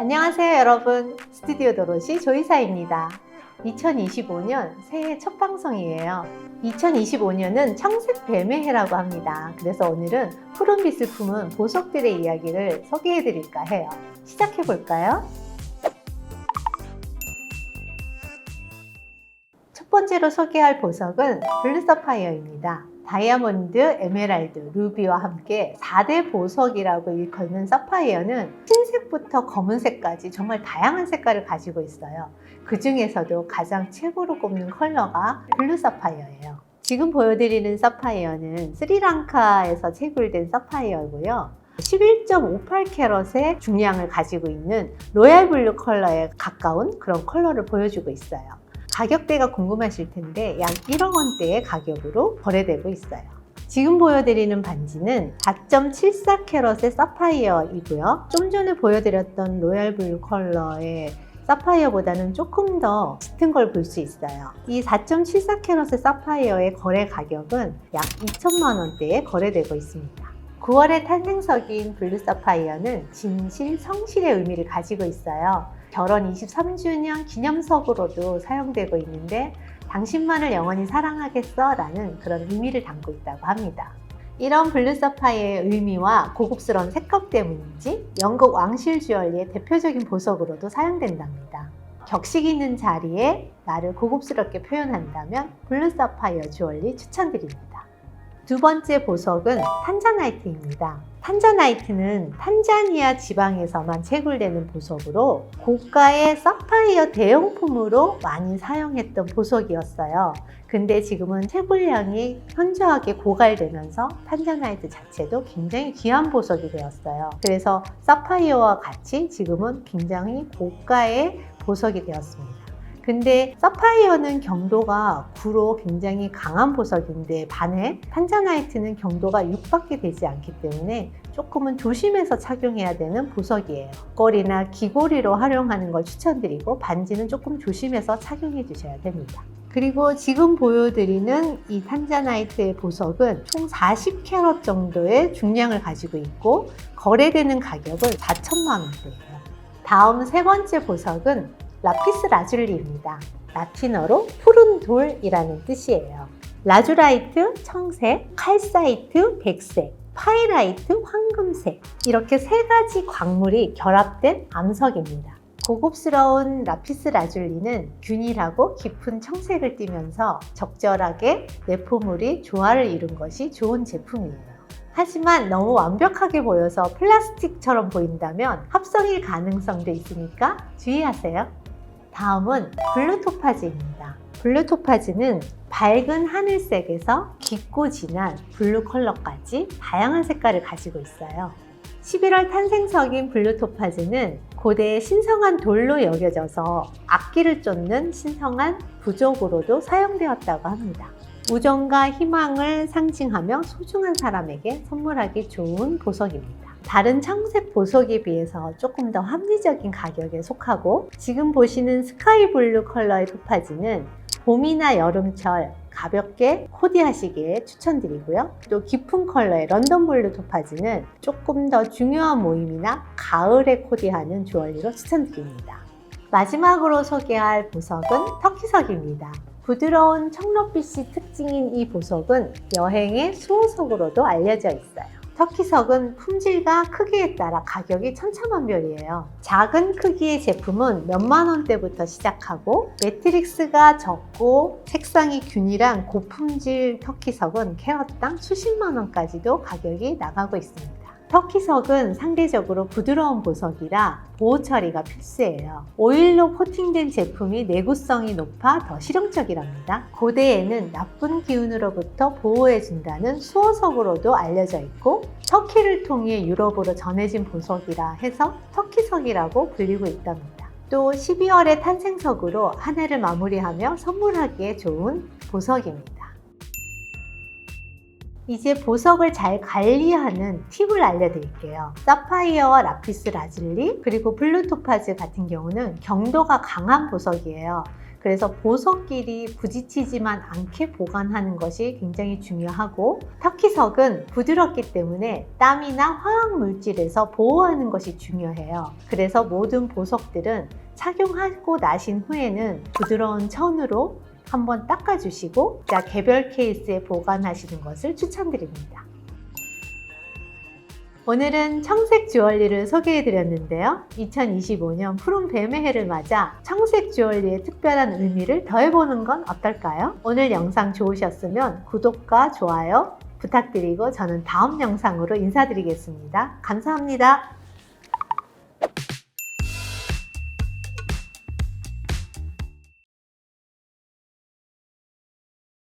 안녕하세요 여러분. 스튜디오 도로시 조이사입니다. 2025년 새해 첫 방송이에요. 2025년은 청색 뱀의 해라고 합니다. 그래서 오늘은 푸른빛을 품은 보석들의 이야기를 소개해 드릴까 해요. 시작해 볼까요? 첫 번째로 소개할 보석은 블루 서파이어입니다 다이아몬드, 에메랄드, 루비와 함께 4대 보석이라고 일컫는 사파이어는 흰색부터 검은색까지 정말 다양한 색깔을 가지고 있어요. 그 중에서도 가장 최고로 꼽는 컬러가 블루 사파이어예요. 지금 보여드리는 사파이어는 스리랑카에서 채굴된 사파이어고요. 11.58캐럿의 중량을 가지고 있는 로얄 블루 컬러에 가까운 그런 컬러를 보여주고 있어요. 가격대가 궁금하실 텐데 약 1억 원대의 가격으로 거래되고 있어요. 지금 보여드리는 반지는 4.74캐럿의 사파이어이고요. 좀 전에 보여드렸던 로얄 블루 컬러의 사파이어보다는 조금 더 짙은 걸 볼 수 있어요. 이 4.74캐럿의 사파이어의 거래 가격은 약 2천만 원대에 거래되고 있습니다. 9월의 탄생석인 블루 사파이어는 진실, 성실의 의미를 가지고 있어요. 결혼 23주년 기념석으로도 사용되고 있는데 당신만을 영원히 사랑하겠어 라는 그런 의미를 담고 있다고 합니다. 이런 블루 사파이어의 의미와 고급스러운 색감 때문인지 영국 왕실 주얼리의 대표적인 보석으로도 사용된답니다. 격식 있는 자리에 나를 고급스럽게 표현한다면 블루 사파이어 주얼리 추천드립니다. 두 번째 보석은 탄자나이트입니다. 탄자나이트는 탄자니아 지방에서만 채굴되는 보석으로 고가의 사파이어 대용품으로 많이 사용했던 보석이었어요. 근데 지금은 채굴량이 현저하게 고갈되면서 탄자나이트 자체도 굉장히 귀한 보석이 되었어요. 그래서 사파이어와 같이 지금은 굉장히 고가의 보석이 되었습니다. 근데 사파이어는 경도가 9로 굉장히 강한 보석인데 반해 탄자나이트는 경도가 6밖에 되지 않기 때문에 조금은 조심해서 착용해야 되는 보석이에요. 걸이나 귀고리로 활용하는 걸 추천드리고 반지는 조금 조심해서 착용해 주셔야 됩니다. 그리고 지금 보여드리는 이 탄자나이트의 보석은 총 40캐럿 정도의 중량을 가지고 있고 거래되는 가격은 4천만 원대예요. 다음 세 번째 보석은 라피스 라줄리입니다. 라틴어로 푸른 돌이라는 뜻이에요. 라주라이트 청색, 칼사이트 백색, 파이라이트 황금색 이렇게 세 가지 광물이 결합된 암석입니다. 고급스러운 라피스 라줄리는 균일하고 깊은 청색을 띠면서 적절하게 내포물이 조화를 이룬 것이 좋은 제품이에요. 하지만 너무 완벽하게 보여서 플라스틱처럼 보인다면 합성일 가능성도 있으니까 주의하세요. 다음은 블루 토파즈입니다. 블루 토파즈는 밝은 하늘색에서 깊고 진한 블루 컬러까지 다양한 색깔을 가지고 있어요. 11월 탄생석인 블루 토파즈는 고대의 신성한 돌로 여겨져서 악기를 쫓는 신성한 부족으로도 사용되었다고 합니다. 우정과 희망을 상징하며 소중한 사람에게 선물하기 좋은 보석입니다. 다른 청색 보석에 비해서 조금 더 합리적인 가격에 속하고 지금 보시는 스카이 블루 컬러의 토파지는 봄이나 여름철 가볍게 코디하시기에 추천드리고요. 또 깊은 컬러의 런던 블루 토파지는 조금 더 중요한 모임이나 가을에 코디하는 주얼리로 추천드립니다. 마지막으로 소개할 보석은 터키석입니다. 부드러운 청록빛이 특징인 이 보석은 여행의 수호석으로도 알려져 있어요. 터키석은 품질과 크기에 따라 가격이 천차만별이에요. 작은 크기의 제품은 몇만 원대부터 시작하고 매트릭스가 적고 색상이 균일한 고품질 터키석은 캐럿당 수십만 원까지도 가격이 나가고 있습니다. 터키석은 상대적으로 부드러운 보석이라 보호 처리가 필수예요. 오일로 코팅된 제품이 내구성이 높아 더 실용적이랍니다. 고대에는 나쁜 기운으로부터 보호해준다는 수호석으로도 알려져 있고 터키를 통해 유럽으로 전해진 보석이라 해서 터키석이라고 불리고 있답니다. 또 12월의 탄생석으로 한 해를 마무리하며 선물하기에 좋은 보석입니다. 이제 보석을 잘 관리하는 팁을 알려드릴게요. 사파이어와 라피스 라즐리 그리고 블루 토파즈 같은 경우는 경도가 강한 보석이에요. 그래서 보석끼리 부딪히지만 않게 보관하는 것이 굉장히 중요하고 터키석은 부드럽기 때문에 땀이나 화학 물질에서 보호하는 것이 중요해요. 그래서 모든 보석들은 착용하고 나신 후에는 부드러운 천으로 한번 닦아주시고 자, 개별 케이스에 보관하시는 것을 추천드립니다. 오늘은 청색 주얼리를 소개해 드렸는데요. 2025년 푸른 뱀의 해를 맞아 청색 주얼리의 특별한 의미를 더해보는 건 어떨까요? 오늘 영상 좋으셨으면 구독과 좋아요 부탁드리고 저는 다음 영상으로 인사드리겠습니다. 감사합니다.